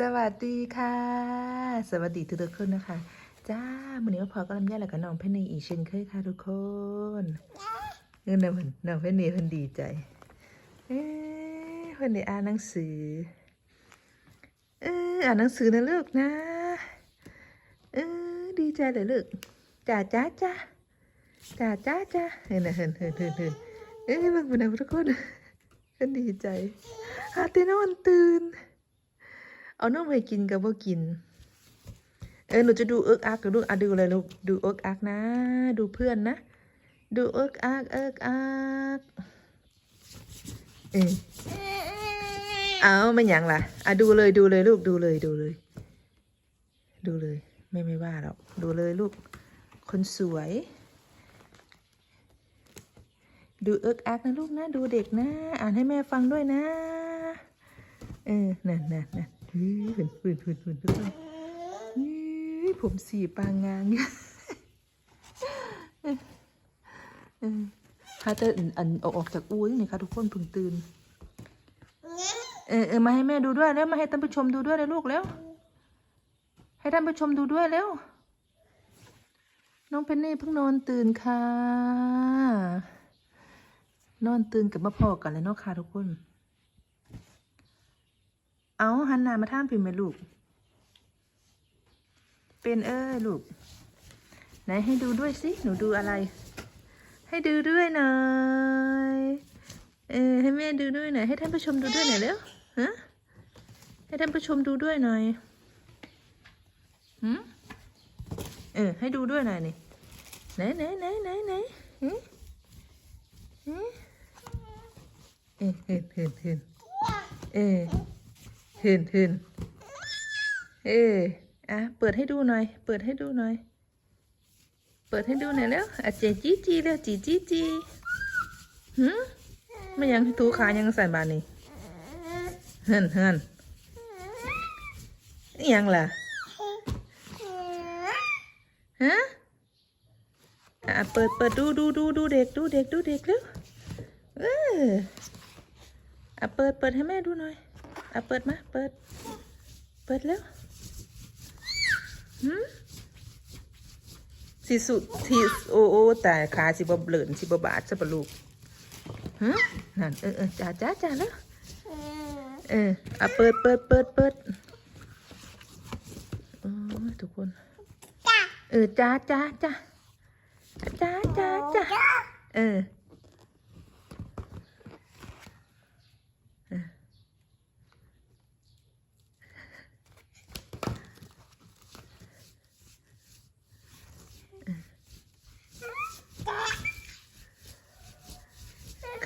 สวัสดีค่ะ สวัสดีทุกๆคนนะคะ จ้าวันนี้มพอกับลำไยแล้วก็น้องเพนนีอีกเช่นเคยค่ะทุกคนเงินน้องเพิ่นน้องเพนนีเพิ่นดีใจเอ้เพิ่นได้อ่านหนังสือเอออ่านหนังสือนะลูกนะเออดีใจเลยลูกจ้าจ้าจ้าจ้าจ้าจ้าเห็นนะเห็นเห็นเห็นเห็นเอ้ยเบิ่งเป็นไงทุกคนเพิ่นดีใจหาแต่นอนตื่น เอานมให้กินกับบ่กิน เออหนูจะดูเอิกอักกับลูกอะดูเลยลูกดูเอิกอักนะ ดูเพื่อนนะ ดูเอิกอักเอิกอักเออเอาไม่หยังล่ะอะดูเลยดูเลยลูกดูเลยดูเลย ดูเลยไม่ไม่ว่าหรอกดูเลยลูกคนสวย ดูเอิกอักนะลูกนะ ดูเด็กนะ อ่านให้แม่ฟังด้วยนะ เออนั่นนั่นนั่น เฮ้ยฝืนฝืนฝืนฝืนทุกคนเฮ้ยผมสีปางงางเออเออถ้าจะอันเอาออกจากอู้ยนี่ค่ะทุกคนเพิ่งตื่น เออเออมาให้แม่ดูด้วยแล้วมาให้ท่านผู้ชมดูด้วยเลยลูกแล้ว ให้ท่านผู้ชมดูด้วยแล้ว น้องเพนนี่เพิ่งนอนตื่นค่ะ นอนตื่นกับมาพอกันเลยเนาะค่ะทุกคน เอาหันหน้ามาท่ามพิมพ์ไหมลูก เป็นเอ้ยลูก ไหนให้ดูด้วยสิ หนูดูอะไร ให้ดูด้วยหน่อย เออให้แม่ดูด้วยหน่อยให้ท่านผู้ชมดูด้วยหน่อยเร็วฮะให้ท่านผู้ชมดูด้วยหน่อยหืมเออ ให้ดูด้วยหน่อยนี่ไหนไหนไหนไหนไหนหืมหืมเออเห็นเห็นเห็นเออ ห็นเห็นเอออะเปิดให้ดูหน่อย เปิดให้ดูหน่อย เปิดให้ดูหน่อยแล้วอะเจจีจีแล้วจีจีจีหืมไม่ยังตูขายังใส่บานนี่เฮินเฮินอิหยังล่ะฮะอะเปิดเปิดดูดูดูดูเด็กดูเด็กดูเด็กแล้วเอออะเปิดเปิดให้แม่ดูหน่อย อะเปิดมา เปิด เปิดแล้วหืมสิสุทีโอโอแต่ขาสิบเบลินสิบบาดสิบลูกฮะนั่นเออเออจ้าจ้าจ้าแล้วเอออะเปิดเปิดเปิดเปิดโอ้ทุกคนเออจ้าจ้าจ้าจ้าจ้าจ้าเออ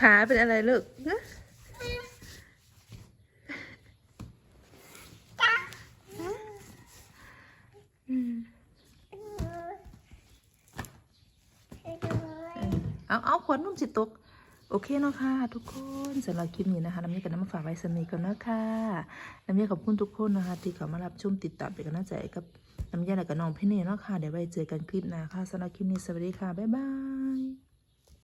ขาเป็นอะไรลูกฮะเอาเอาขวดนุ่มสิตก โอเคเนาะค่ะ ทุกคนสำหรับคลิปนี้นะคะน้ำนี้กับน้ำมาฝากไว้สนิทกันเนาะค่ะน้ำนี้ขอบคุณทุกคนนะคะ ที่เข้ามารับชมติดตามเป็นกำลังใจกับน้ำยาและกับน้องพี่เน่เนาะค่ะ เดี๋ยวไว้เจอกันคลิปหน้าค่ะสำหรับคลิปนี้สวัสดีค่ะ บ๊ายบาย